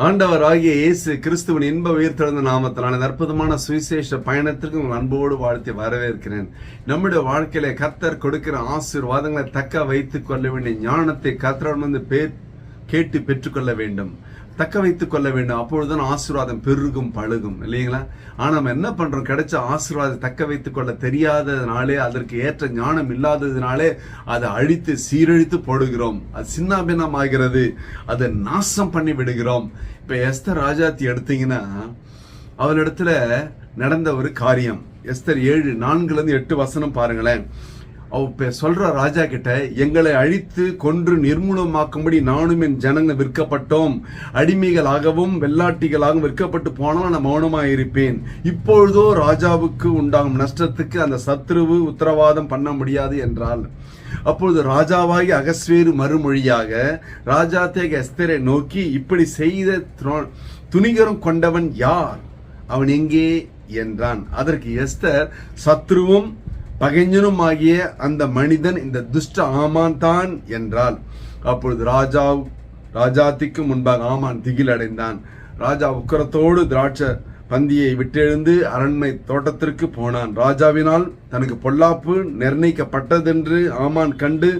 ஆண்டவர் ஆகிய இயேசு கிறிஸ்துவின் இன்ப உயிர் திறந்த இந்த அற்புதமான சுவிசேஷ பயணத்திற்கு உங்கள் அன்போடு வாழ்த்தி வரவேற்கிறேன். நம்முடைய வாழ்க்கையில கர்த்தர் கொடுக்கிற ஆசீர்வாதங்களை தக்க வைத்துக் கொள்ள வேண்டிய ஞானத்தை கர்த்தரிடம் வந்து பே- கேட்டு பெற்றுக்கொள்ள வேண்டும். தக்க வைத்துக் கொள்ள வேண்டும். அப்பொழுதுதான் ஆசீர்வாதம் பெருகும் பழுகும். இல்லைங்களா? ஆனா நம்ம என்ன பண்றோம்? கிடைச்ச ஆசீர்வாதம் தக்க வைத்துக் கொள்ள தெரியாததுனாலே அதற்கு ஏற்ற ஞானம் இல்லாததுனாலே அதை அழித்து சீரழித்து போடுகிறோம். அது சின்னாபின்னம் ஆகிறது அதை நாசம் பண்ணி விடுகிறோம். இப்ப எஸ்தர் ராஜாத்தி எடுத்தீங்கன்னா அவரிடத்துல நடந்த ஒரு காரியம். எஸ்தர் ஏழு நான்குல இருந்து எட்டு வசனம் பாருங்களேன். அவ சொல்ற ராஜா கிட்ட எங்களை அழித்து கொன்று நிர்மூலமாக்கும்படி நானும் என் ஜனங்கள் விற்கப்பட்டோம். அடிமைகளாகவும் வெள்ளாட்டிகளாகவும் விற்கப்பட்டு போனால் நான் மௌனமாக இருப்பேன் இப்பொழுதோ ராஜாவுக்கு உண்டாகும் நஷ்டத்துக்கு அந்த சத்ருவு உத்தரவாதம் பண்ண முடியாது என்றால் அப்பொழுது ராஜாவாகி அகஸ்வேறு மறுமொழியாக ராஜா தேக எஸ்தரை நோக்கி இப்படி செய்த துரோ- துணிகரம் கொண்டவன் யார்? அவன் எங்கே? என்றான். அதற்கு எஸ்தர் சத்ருவும் பகைஞனுமாகிய அந்த மனிதன் இந்த துஷ்ட ஆமான் தான் என்றால் அப்பொழுது ராஜா ராஜாத்திக்கு முன்பாக ஆமான் திகில் அடைந்தான் ராஜா உக்கரத்தோடு திராட்சை பந்தியை விட்டெழுந்து அரண்மை தோட்டத்திற்கு போனான். ராஜாவினால் தனக்கு பொல்லாப்பு நிர்ணயிக்கப்பட்டதென்று ஆமான் கண்டு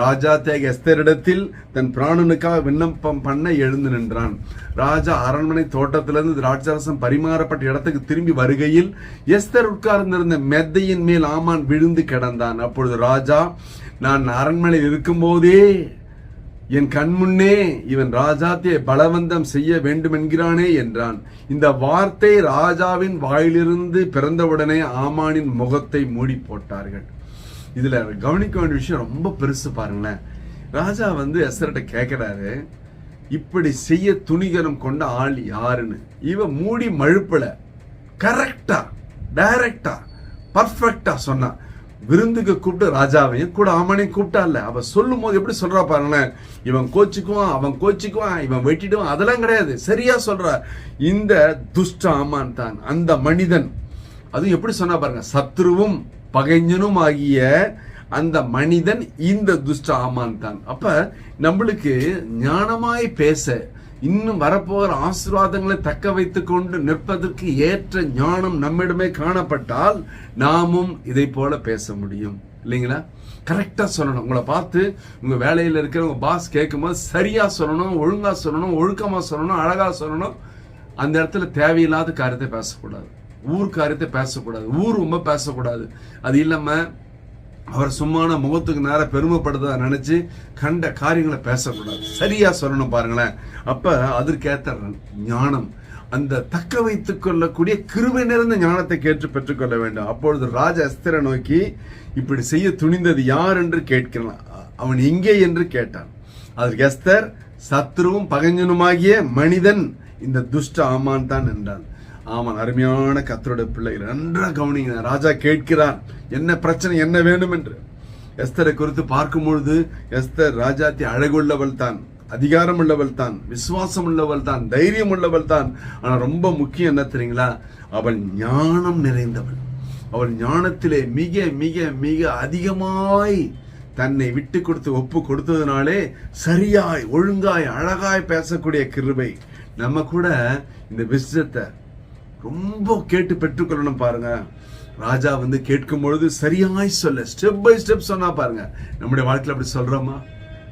ராஜா தேக எஸ்தரிடத்தில் தன் பிராணனுக்காக விண்ணப்பம் பண்ண எழுந்து நின்றான். ராஜா அரண்மனை தோட்டத்திலிருந்து திராட்சரசம் பரிமாறப்பட்ட இடத்துக்கு திரும்பி வருகையில் எஸ்தர் உட்கார்ந்திருந்த மெத்தையின் மேல் ஆமான் விழுந்து கிடந்தான். அப்பொழுது ராஜா நான் அரண்மனையில் இருக்கும்போதே என் கண்முன்னே இவன் ராஜாத்தியை பலவந்தம் செய்ய வேண்டும் என்கிறானே என்றான். இந்த வார்த்தை ராஜாவின் வாயிலிருந்து பிறந்தவுடனே ஆமானின் முகத்தை மூடி போட்டார்கள் இதுல கவனிக்க வேண்டிய விஷயம் ரொம்ப பெருசு பாருங்களேன். ராஜா வந்து எஸ்ரட்ட கேட்கிறாரு இப்படி செய்ய துணிகரம் கொண்ட ஆள் யாருன்னு? இவன் மூடி மழுப்பல. கரெக்டா டைரக்டா பர்ஃபெக்டா சொன்னான் விருந்துக்கு கூப்பிட்டு ராஜாவையும் கூட ஆமானையும் கூப்பிட்டா இல்லை அவன் சொல்லும் போது எப்படி சொல்றா பாருங்களேன் இவன் கோச்சிக்குவான் அவன் கோச்சிக்குவான் இவன் வெட்டிடுவான் அதெல்லாம் கிடையாது. சரியா சொல்றா. இந்த துஷ்ட ஆமான் தான் அந்த மனிதன். அதுவும் எப்படி சொன்னா பாருங்க சத்ருவும் பகைஞனும் ஆகிய அந்த மனிதன் இந்த துஷ்ட ஆமான் தான். அப்ப நம்மளுக்கு ஞானமாய் பேச இன்னும் வரப்போகிற ஆசீர்வாதங்களை தக்க வைத்துக் கொண்டு நிற்பதற்கு ஏற்ற ஞானம் நம்மிடமே காணப்பட்டால் நாமும் இதை போல பேச முடியும். இல்லைங்களா? கரெக்டா சொல்லணும். உங்களை பார்த்து உங்க வேலையில இருக்கிற உங்க பாஸ் கேட்கும்போது சரியா சொல்லணும் ஒழுங்கா சொல்லணும் ஒழுக்கமா சொல்லணும் அழகா சொல்லணும். அந்த இடத்துல தேவையில்லாத காரியத்தை பேசக்கூடாது. ஊர் காரியத்தை பேசக்கூடாது. ஊர் ரொம்ப பேசக்கூடாது. அது இல்லாம அவர் சும்மான முகத்துக்கு நேர பெருமைப்படுறத நினைச்சு கண்ட காரியங்களை பேசக்கூடாது. சரியா சொல்லணும் பாருங்களேன். அப்ப அதற்கேற்ற ஞானம் அந்த தக்க வைத்துக் கொள்ளக்கூடிய கிருபை நிறைந்த ஞானத்தை கேட்டு பெற்றுக்கொள்ள வேண்டும். அப்பொழுது ராஜ அஸ்திர நோக்கி இப்படி செய்ய துணிந்தது யார் என்று கேட்கிறான். அவன் எங்கே என்று கேட்டான். அதற்கு எஸ்தர் சத்ருவும் பகஞ்சனுமாகிய மனிதன் இந்த துஷ்ட ஆமான் தான் என்றான். ஆமாம் அருமையான கத்தரோட பிள்ளைகள் நன்றாக கவனிங்க. ராஜா கேட்கிறார் என்ன பிரச்சனை என்ன வேண்டும்? என்று. எஸ்தரை குறித்து பார்க்கும் பொழுது எஸ்தர் ராஜாத்தி அழகுள்ளவள் தான் அதிகாரம் உள்ளவள் தான் விசுவாசம் உள்ளவள் தான் தைரியம் உள்ளவள் தான். ஆனா ரொம்ப முக்கியம் என்ன தெரியுங்களா? அவள் ஞானம் நிறைந்தவள். அவள் ஞானத்திலே மிக மிக மிக அதிகமாய் தன்னை விட்டு கொடுத்து ஒப்பு கொடுத்ததுனாலே சரியாய் ஒழுங்காய் அழகாய் பேசக்கூடிய கிருபை. நம்ம கூட இந்த விஷயத்தை ரொம்ப கேட்டு பெற்றுக்கொள்ளணும் பாருங்க. ராஜா வந்து கேட்கும் பொழுது சரியாய் சொல்ல ஸ்டெப் பை ஸ்டெப் சொன்னா பாருங்க. நம்முடைய வாழ்க்கையில் அப்படி சொல்றோமா?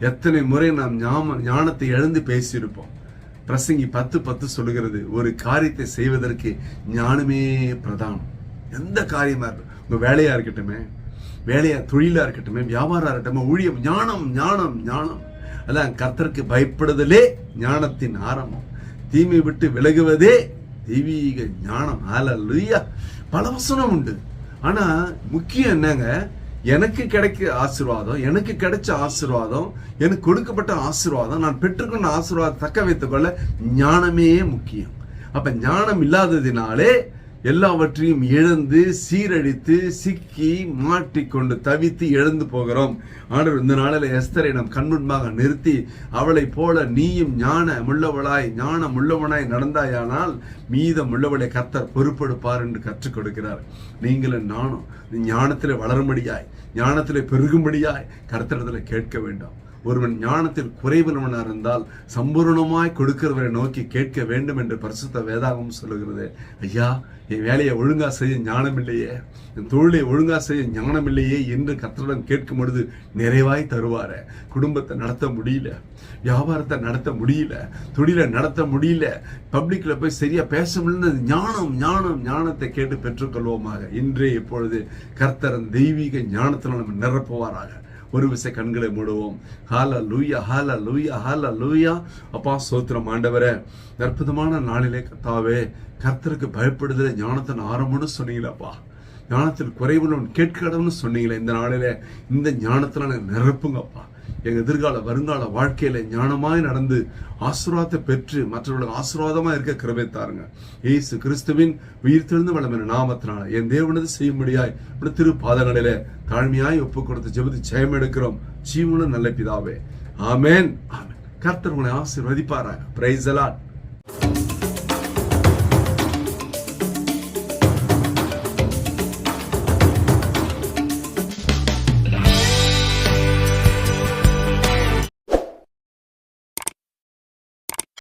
எத்தனை முறை நாம் ஞான ஞானத்தை எழுந்து பேசியிருப்போம். பிரசங்கி பத்து பத்து சொல்லுகிறது ஒரு காரியத்தை செய்வதற்கு ஞானமே பிரதானம். எந்த காரியமா இருக்கட்டும் உங்க வேலையா இருக்கட்டுமே வேலையா தொழிலா இருக்கட்டுமே வியாபாரம் இருக்கட்டுமே ஊழியம் ஞானம் ஞானம் ஞானம். அதான் கர்த்தருக்கு பயப்படுதலே ஞானத்தின் ஆரம்பம். தீமை விட்டு விலகுவதே தெய்வீக ஞானம். ஹalleluya பல வசனம் உண்டு. ஆனா முக்கியம் என்னங்க? எனக்கு கிடைக்க ஆசீர்வாதம் எனக்கு கிடைச்ச ஆசீர்வாதம் எனக்கு கொடுக்கப்பட்ட ஆசீர்வாதம் நான் பெற்றுக்கொண்ட ஆசீர்வாதம் தக்க வைத்துக்கொள்ள ஞானமே முக்கியம். அப்ப ஞானம் இல்லாததினாலே எல்லாவற்றையும் இழந்து சீரழித்து சிக்கி மாட்டிக்கொண்டு தவித்து இழந்து போகிறோம். ஆண்டவர் இந்த நாளில் எஸ்தரை நம் கண்முன்பாக நிறுத்தி அவளை போல நீயும் ஞான முள்ளவளாய் ஞானம் முள்ளவனாய் நடந்தாயானால் மீதம் உள்ளவளை கர்த்தர் பொறுப்பெடுப்பார் என்று கற்றுக் கொடுக்கிறார். நீங்களும் நானும் ஞானத்தில் வளரும்படியாய் ஞானத்திலே பெருகும்படியாய் கர்த்தரிடத்தில் கேட்க வேண்டாம். ஒருவன் ஞானத்தில் குறைவுள்ளவனா இருந்தால் சம்பூர்ணமாய் கொடுக்கிறவரை நோக்கி கேட்க வேண்டும் என்று பரிசுத்த வேதாகம் சொல்லுகிறது. ஐயா என் வேலையை ஒழுங்கா செய்ய ஞானம் இல்லையே. என் தொழிலை ஒழுங்கா செய்ய ஞானம் இல்லையே என்று கத்தரிடம் கேட்கும் பொழுது நிறைவாய் தருவார. குடும்பத்தை நடத்த முடியல. வியாபாரத்தை நடத்த முடியல. தொழிலை நடத்த முடியல. பப்ளிக்ல போய் சரியா பேச முடியல. ஞானம் ஞானம் ஞானத்தை கேட்டு பெற்றுக்கொள்வோமாக. இன்றே இப்பொழுது கர்த்தரன் தெய்வீக ஞானத்தில் நம்ம நிரப்புவாராக. ஒரு விசை கண்களை மூடுவோம். ஹால லூயா ஹால லூயா ஹால லூயா அப்பா சோத்திரம் ஆண்டவரே. அற்புதமான நாளிலே கத்தாவே கர்த்தருக்கு பயப்படுதல ஞானத்தின் ஆரம்பம்னு சொன்னீங்களப்பா ஞானத்தில் குறைவுள்ளவன் கேட்கடவுன்னு சொன்னீங்களே இந்த நாளிலே. இந்த ஞானத்தில் நிரப்புங்கப்பா எங்கள் எதிர்கால வருங்கால வாழ்க்கையில் ஞானமாய் நடந்து ஆசீர்வாதத்தை பெற்று மற்றவர்களுக்கு ஆசீர்வாதமாக இருக்க கிருபை தாருங்க. கிறிஸ்துவின் உயிர் தெழுந்து வளமின நாமத்தினால என் தேவனது செய்யும்படியாய் இப்படி திரு பாதங்களிலே தாழ்மையாய் ஒப்பு கொடுத்து ஜெபத்து ஜெயம் எடுக்கிறோம். ஜீவனும் நல்ல பிதாவே. ஆமேன். ஆமேன். கர்த்தர் உங்களை ஆசீர்வதிப்பாராக. Price allot